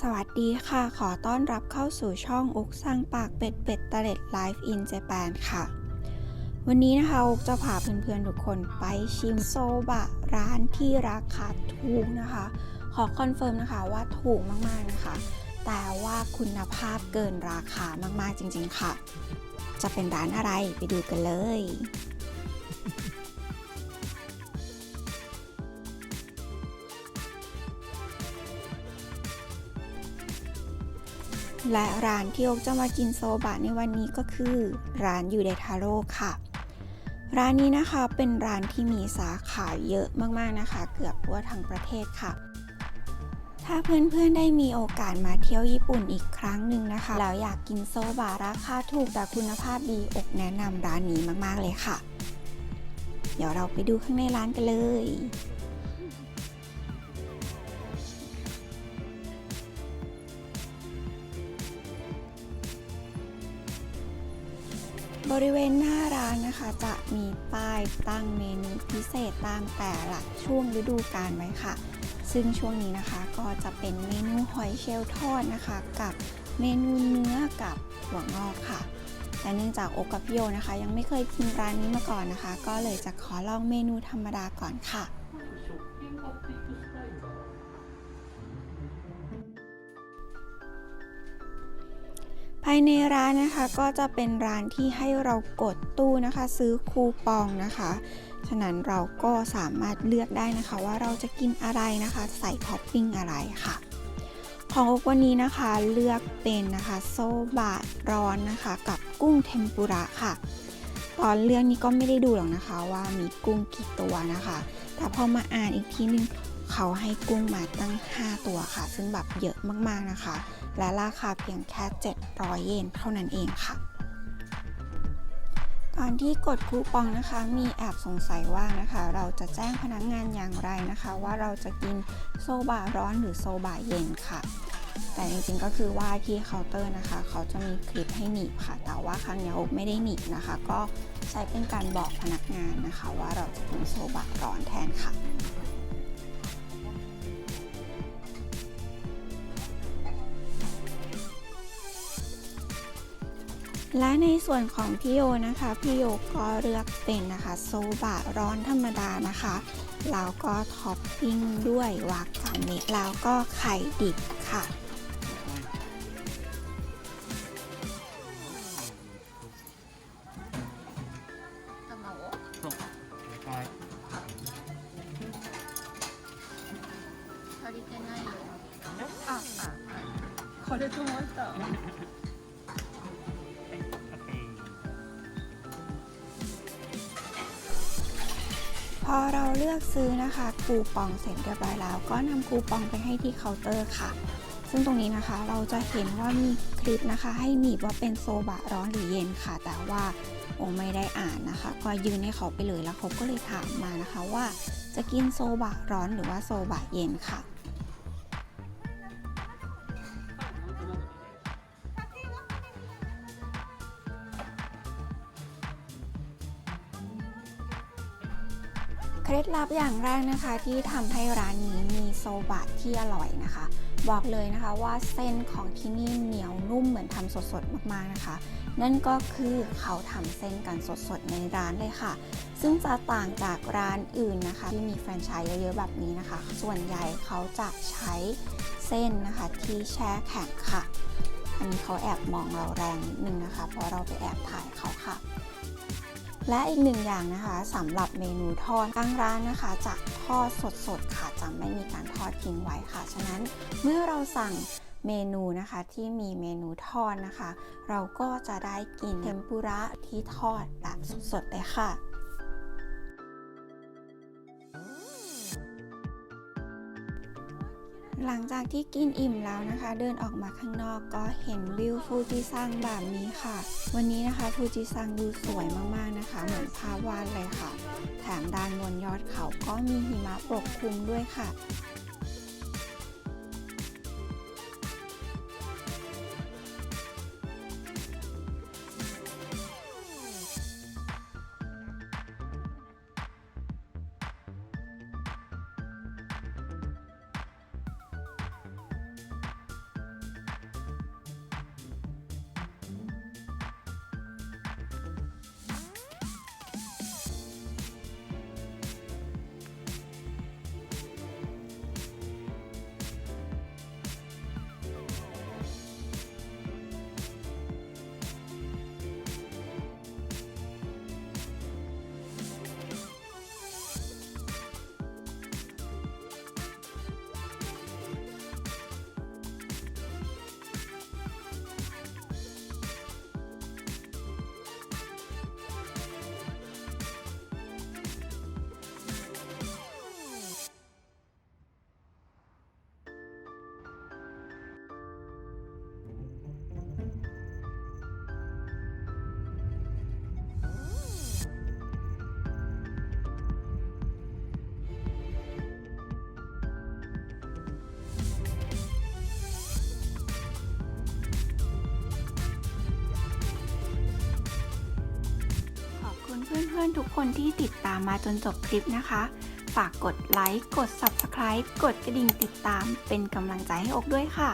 สวัสดีค่ะ ขอต้อนรับเข้าสู่ช่องอุกสร้างปากเป็ดเป็ดตะเล็ดไลฟ์อินเจแปนค่ะ วันนี้นะคะอุกจะพาเพื่อนๆทุกคนไปชิมโซบะร้านที่ราคาถูกนะคะ ขอคอนเฟิร์มนะคะว่าถูกมากๆนะคะ แต่ว่าคุณภาพเกินราคามากๆจริงๆค่ะ จะเป็นร้านอะไรไปดูกันเลย และร้านที่โอ๊กจะมากินโซบะในวันนี้ก็คือ ร้านยูเดทาโร่ค่ะ ร้านนี้นะคะเป็นร้านที่มีสาขาเยอะมากๆนะคะ เกือบทั่วทั้งประเทศค่ะ ถ้าเพื่อนๆได้มีโอกาสมาเที่ยวญี่ปุ่นอีกครั้งหนึ่งนะคะ แล้วอยากกินโซบะราคาถูกแต่คุณภาพดีอกแนะนำร้านนี้มากๆเลยค่ะ เดี๋ยวเราไปดูข้างในร้านกันเลย บริเวณหน้าร้านนะคะ จะมีป้ายตั้งเมนูพิเศษตามแต่ละช่วงฤดูกาลไว้ค่ะ ซึ่งช่วงนี้นะคะก็จะเป็นเมนูหอยเชลล์ทอดนะคะ กับเมนูเนื้อกับหัวงอกค่ะแต่เนื่องจากโอกับพี่โยนะคะ ยังไม่เคยกินร้านนี้มาก่อนนะคะ ก็เลยจะขอลองเมนูธรรมดาก่อนค่ะ ภายในร้านนะคะก็จะเป็นร้านที่ให้เรากดตู้นะคะ ซื้อคูปองนะคะ ฉะนั้นเราก็สามารถเลือกได้นะคะ ว่าเราจะกินอะไรนะคะ ใส่ท็อปปิ้งอะไรค่ะ ของอกวันนี้นะคะเลือกเป็นนะคะโซบะร้อนนะคะ กับกุ้งเทมปุระค่ะ ตอนเลือกนี้ก็ไม่ได้ดูหรอกนะคะว่ามีกุ้งกี่ตัวนะคะ แต่พอมาอ่านอีกทีนึง เขาให้กุ้งมาตั้ง 5 ตัวค่ะ ซึ่งแบบเยอะมากๆนะคะ และราคาเพียงแค่ 700 เยนเท่านั้นเองค่ะก่อนที่กดคูปองนะคะมีแอบสงสัยว่านะคะ เราจะแจ้งพนักงานอย่างไรนะคะ ว่าเราจะกินโซบะร้อนหรือโซบะเย็นค่ะ แต่จริงๆก็คือว่าที่เคาน์เตอร์นะคะ เขาจะมีคลิปให้หนีบค่ะ แต่ว่าครั้งนี้โอ๊คไม่ได้หนีบนะคะ ก็ใช้เป็นการบอกพนักงานนะคะ ว่าเราจะกินโซบะร้อนแทนค่ะ และในส่วนของพี่โยนะคะ พี่โยก็เลือกเป็นนะคะโซบะร้อนธรรมดานะคะ แล้วก็ท็อปปิ้งด้วยวากาเมะแล้วก็ไข่ดิบค่ะ そうはい足りてないよ。あ、あ、これと思った。 พอเราเลือกซื้อนะคะคูปองเสร็จเรียบร้อยแล้ว ก็นำคูปองไปให้ที่เคาน์เตอร์ค่ะ ซึ่งตรงนี้นะคะเราจะเห็นว่ามีคลิปนะคะ ให้หนีบว่าเป็นโซบะร้อนหรือเย็นค่ะ แต่ว่าองไม่ได้อ่านนะคะ ก็ยืนให้เขาไปเลยแล้วเขาก็เลยถามมานะคะว่า จะกินโซบะร้อนหรือว่าโซบะเย็นค่ะ เคล็ดลับอย่างแรกนะคะที่ทำให้ร้านนี้มีโซบะที่อร่อยนะคะ บอกเลยนะคะว่าเส้นของที่นี่เหนียวนุ่มเหมือนทำสดๆมากๆนะคะ นั่นก็คือเขาทำเส้นกันสดๆในร้านเลยค่ะ ซึ่งจะต่างจากร้านอื่นนะคะ ที่มีแฟรนไชส์เยอะๆแบบนี้นะคะ ส่วนใหญ่เขาจะใช้เส้นนะคะที่แช่แข็งค่ะ อันนี้เขาแอบมองเราแรงนิดนึงนะคะ เพราะเราไปแอบถ่ายเขาค่ะ และอีกหนึ่งอย่างนะคะสำหรับเมนูทอดทางร้านนะคะจะทอดสดๆค่ะจะไม่มีการทอดทิ้งไว้ค่ะ ฉะนั้นเมื่อเราสั่งเมนูนะคะที่มีเมนูทอดนะคะ เราก็จะได้กินเทมปุระที่ทอดแบบสดๆเลยค่ะ หลังจากที่กินอิ่มแล้วนะคะ เดินออกมาข้างนอกก็เห็นวิวฟูจิซังแบบนี้ค่ะ วันนี้นะคะฟูจิซังดูสวยมากๆนะคะ เหมือนภาพวาดเลยค่ะ แถมด้านบนยอดเขาก็มีหิมะปกคลุมด้วยค่ะ พื่อนๆทุกคนที่ติดตามมาจนจบคลิปนะคะ ฝากกดไลค์ กด Subscribe กดกระดิ่งติดตามเป็นกำลังใจให้อกด้วยค่ะ